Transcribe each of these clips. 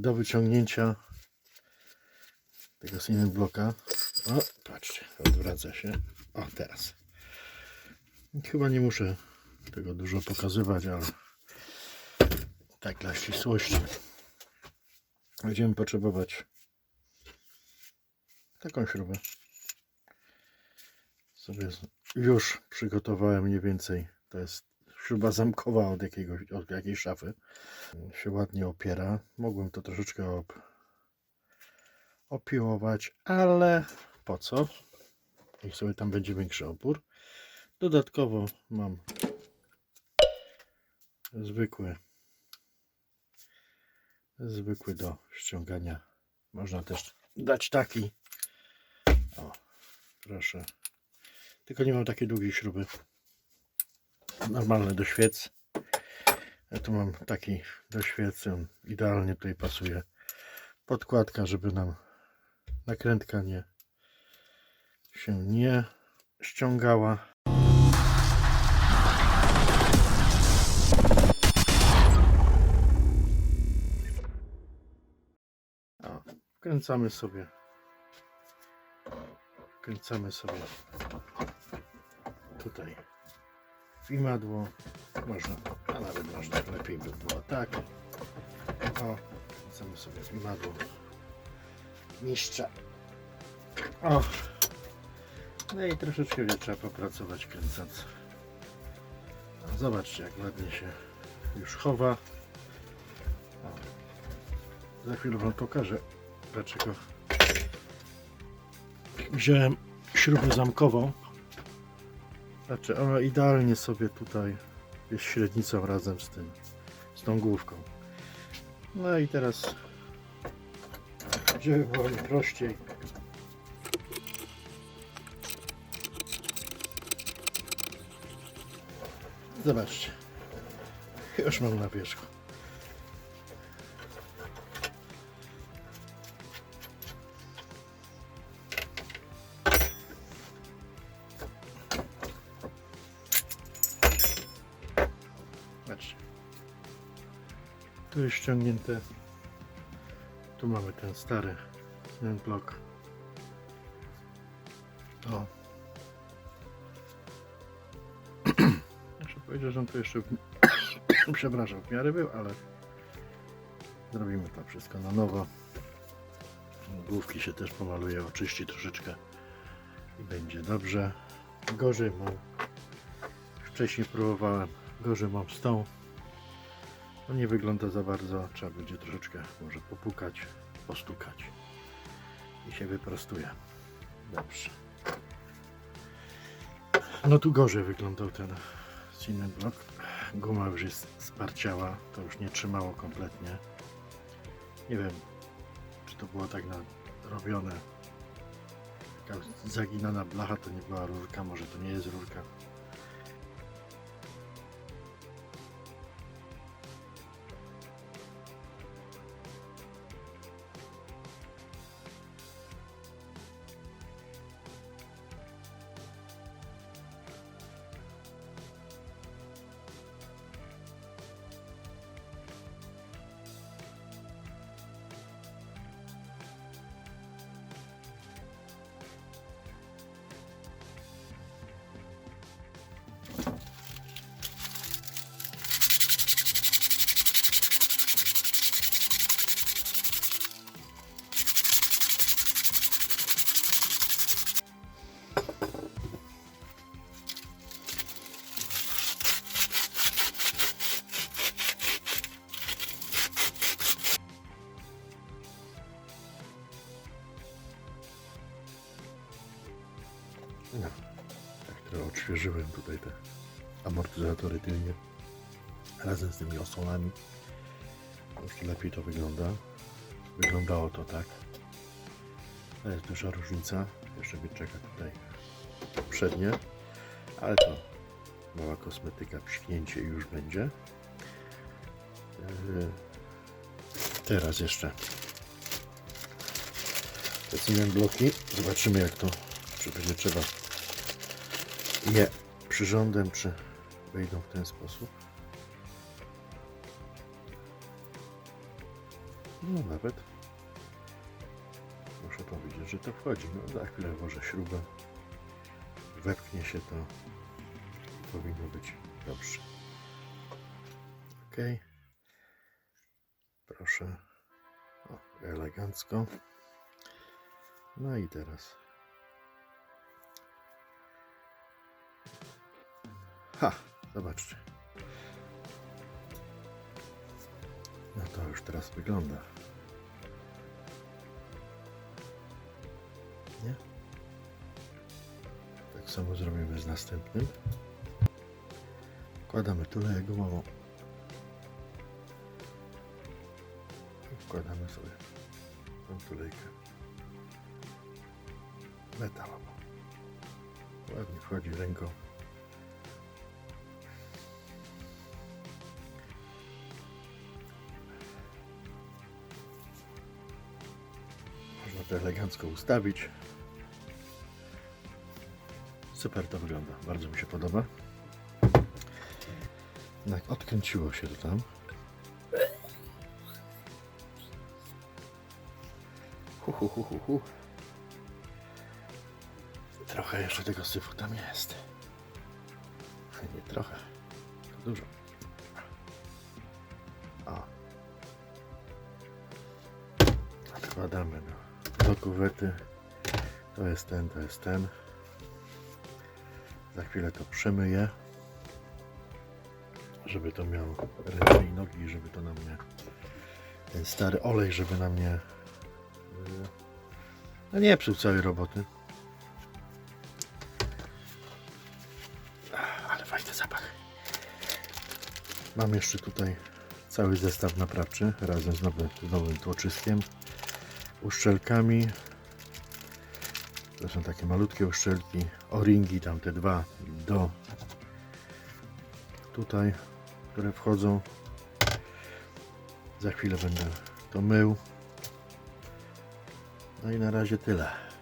do wyciągnięcia tego cement bloka. O, patrzcie, odwraca się. O, teraz. Chyba nie muszę tego dużo pokazywać, ale tak dla ścisłości. Będziemy potrzebować taką śrubę. Sobie z- już przygotowałem mniej więcej. To jest śruba zamkowa od, jakiegoś, od jakiejś szafy. Się ładnie opiera. Mogłem to troszeczkę op, opiłować, ale po co? Niech sobie tam będzie większy opór. Dodatkowo mam zwykły zwykły do ściągania. Można też dać taki. O, proszę. Tylko nie mam takiej długiej śruby. Normalne do świec. Ja tu mam taki do świec. On idealnie tutaj pasuje. Podkładka, żeby nam nakrętka nie się nie ściągała. Wkręcamy sobie wkręcamy sobie tutaj w imadło. Można, a nawet można lepiej by było. Tak. O, wkręcamy sobie w imadło. O. No i troszeczkę będzie trzeba popracować kręcąc. O, zobaczcie jak ładnie się już chowa. O, za chwilę wam pokażę dlaczego wziąłem śrubę zamkową. Znaczy, ona idealnie sobie tutaj jest średnicą razem z tym, z tą główką. No i teraz, żeby było prościej, zobaczcie, już mam na wierzchu. Tu jest ściągnięte. Tu mamy ten stary cement blok. O. Muszę powiedzieć, że on tu jeszcze przepraszam, w miarę był, ale zrobimy to wszystko na nowo. Główki się też pomaluje, oczyści troszeczkę i będzie dobrze. Gorzej mam. Wcześniej próbowałem gorzej mam z tą. No nie wygląda za bardzo, trzeba będzie troszeczkę może popukać, postukać i się wyprostuje. Dobrze. No tu gorzej wyglądał ten cement block. Guma już jest sparciała, to już nie trzymało kompletnie. Nie wiem, czy to było tak robione. Taka zaginana blacha to nie była rurka, może to nie jest rurka. No, tak trochę odświeżyłem tutaj te amortyzatory tylnie razem z tymi osłonami. Już lepiej to wygląda. Wyglądało to tak. To jest duża różnica. Jeszcze mnie czeka tutaj przednie, ale to mała kosmetyka, psiknięcie i już będzie. Yy, Teraz jeszcze cement bloki. Zobaczymy jak to, czy będzie trzeba je przyrządem, czy wejdą w ten sposób. No nawet muszę powiedzieć, że to wchodzi. No za chwilę włożę śrubę. Wepchnie się to. Powinno być dobrze. Ok. Proszę. O, elegancko. No i teraz. Ha, zobaczcie. No to już teraz wygląda. Nie? Tak samo zrobimy z następnym. Wkładamy tulejkę gumową. I wkładamy sobie tą tulejkę metalową. Ładnie wchodzi ręką. Elegancko ustawić. Super to wygląda. Bardzo mi się podoba. Tak, odkręciło się to tam. Hu, hu, hu, hu, hu. Trochę jeszcze tego syfu tam jest. Nie trochę, dużo. O. Wkładamy do, do kuwety. To jest ten, to jest ten. Za chwilę to przemyję, żeby to miało ręce i nogi, żeby to nam nie ten stary olej, żeby nam nie yy, no nie psuł całej roboty. Ach, Ale fajny zapach. Mam jeszcze tutaj cały zestaw naprawczy razem z nowym, z nowym tłoczyskiem, uszczelkami. To są takie malutkie uszczelki, o-ringi, tam te dwa do tutaj, które wchodzą. Za chwilę będę to mył. No i na razie tyle.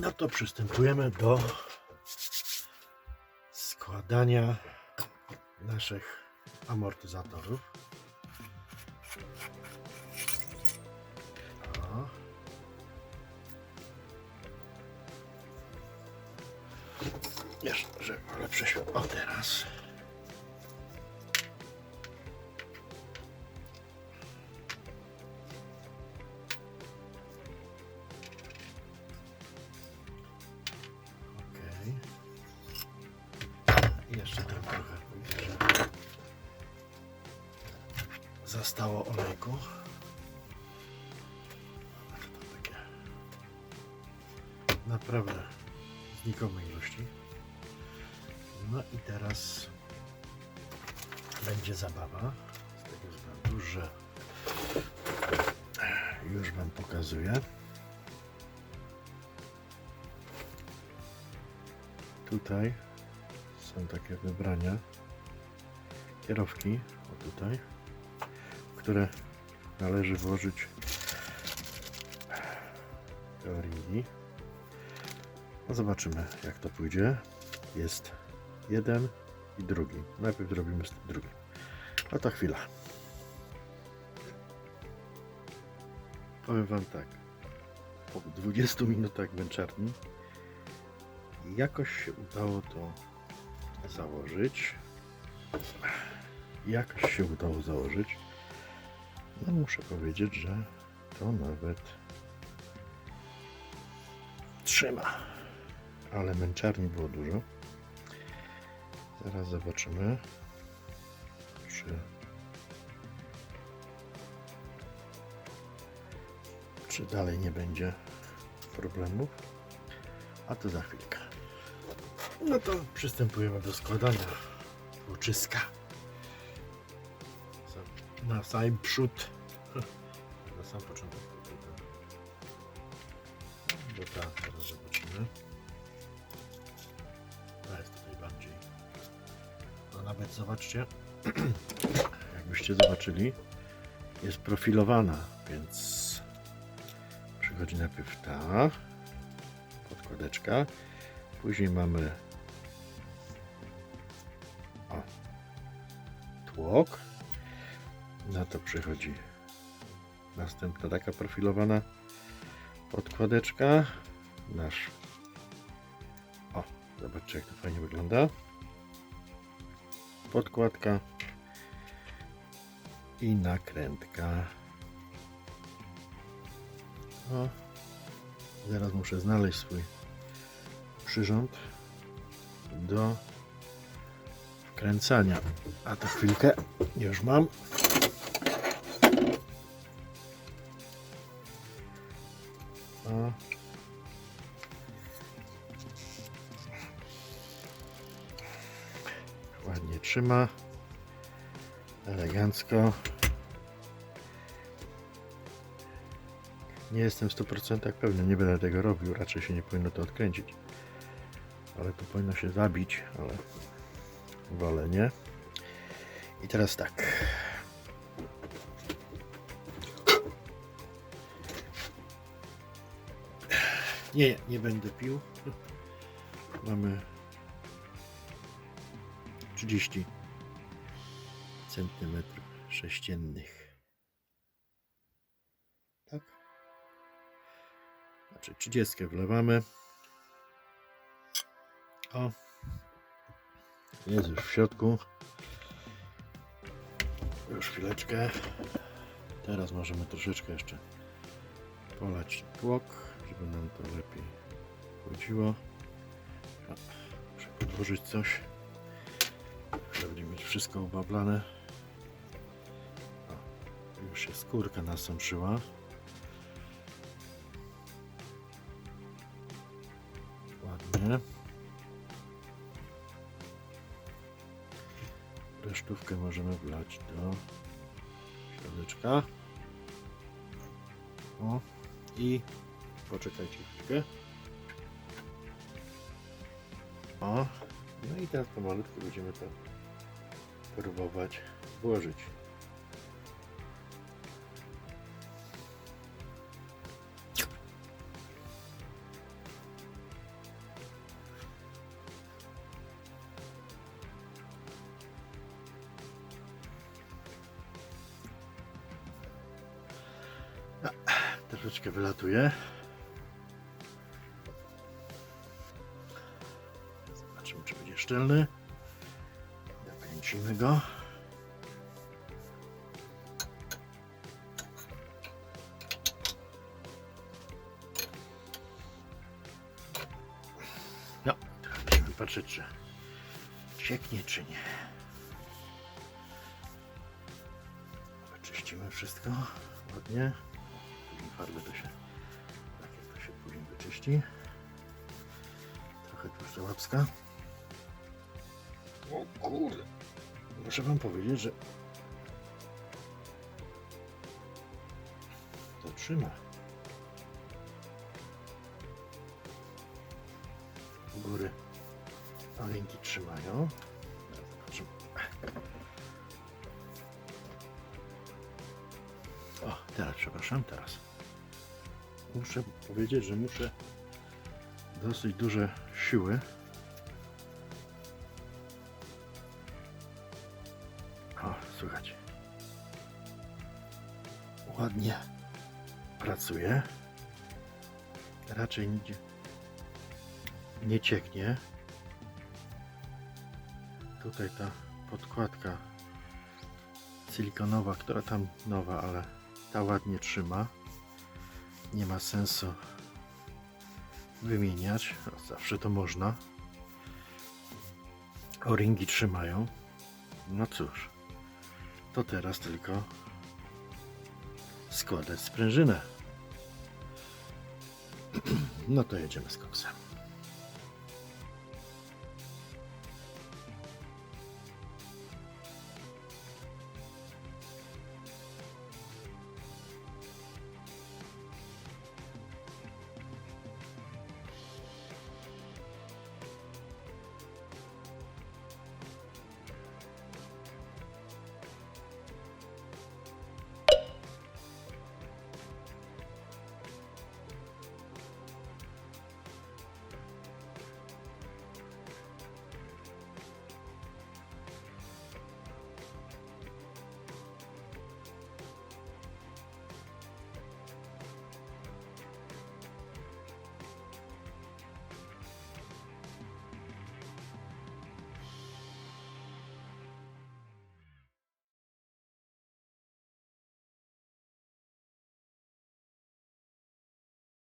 No to przystępujemy do składania naszych amortyzatorów. O. Jeszcze, lepsze światło. O teraz. Zastało olejku. To naprawdę znikomej ilości. No i teraz będzie zabawa z tego względu, że już Wam pokazuję. Tutaj są takie wybrania kierowki, o tutaj, które należy włożyć do ringi. No zobaczymy jak to pójdzie. Jest jeden i drugi. Najpierw zrobimy z tym drugim. No to chwila. Powiem Wam tak. Po 20 minutach męczarni jakoś się udało to założyć. Jakoś się udało założyć. No muszę powiedzieć, że to nawet trzyma. Ale męczarni było dużo. Zaraz zobaczymy, czy czy dalej nie będzie problemów. A to za chwilkę. No to przystępujemy do składania tłoczyska. Na sam przód. Na sam początek. Bo tak, teraz zobaczymy. To jest tutaj bardziej. No nawet zobaczcie. Jakbyście zobaczyli, jest profilowana, więc przychodzi najpierw ta podkładeczka. Później mamy o, tłok. Na to przychodzi następna taka profilowana podkładeczka. Nasz. O, zobaczcie jak to fajnie wygląda. Podkładka i nakrętka. O, zaraz muszę znaleźć swój przyrząd do wkręcania. A to chwilkę już mam. O. Ładnie trzyma. Elegancko. Nie jestem w 100% pewny, nie będę tego robił, raczej się nie powinno to odkręcić. Ale to powinno się zabić, ale wolę nie. I teraz tak. Nie, nie będę pił. Mamy 30 centymetrów sześciennych. Tak? Znaczy 30 wlewamy. O. Jest już w środku. Już chwileczkę. Teraz możemy troszeczkę jeszcze polać tłok, żeby nam to lepiej chodziło. Muszę podłożyć coś. Żeby mieć wszystko ubablane. Już się skórka nasączyła. Ładnie. Resztówkę możemy wlać do środeczka. O i poczekajcie chwilkę. O, no i teraz pomalutku będziemy to próbować włożyć. Troszeczkę wylatuje. Zobaczymy, czy będzie szczelny. Nakręcimy go. No, teraz będziemy patrzeć, czy cieknie, czy nie. Wyczyścimy wszystko ładnie. Później to się, tak to się później wyczyści. jeszcze łapska. O kurde. Muszę wam powiedzieć, że to trzyma. U góry alinki trzymają. O, teraz, przepraszam, teraz. Muszę powiedzieć, że muszę dosyć duże siły. O, słuchajcie. Ładnie pracuje. Raczej nie, nie cieknie. Tutaj ta podkładka silikonowa, która tam nowa, ale ta ładnie trzyma. Nie ma sensu wymieniać. Zawsze to można. O-ringi trzymają. No cóż, to teraz tylko składać sprężynę. No to jedziemy z koksem.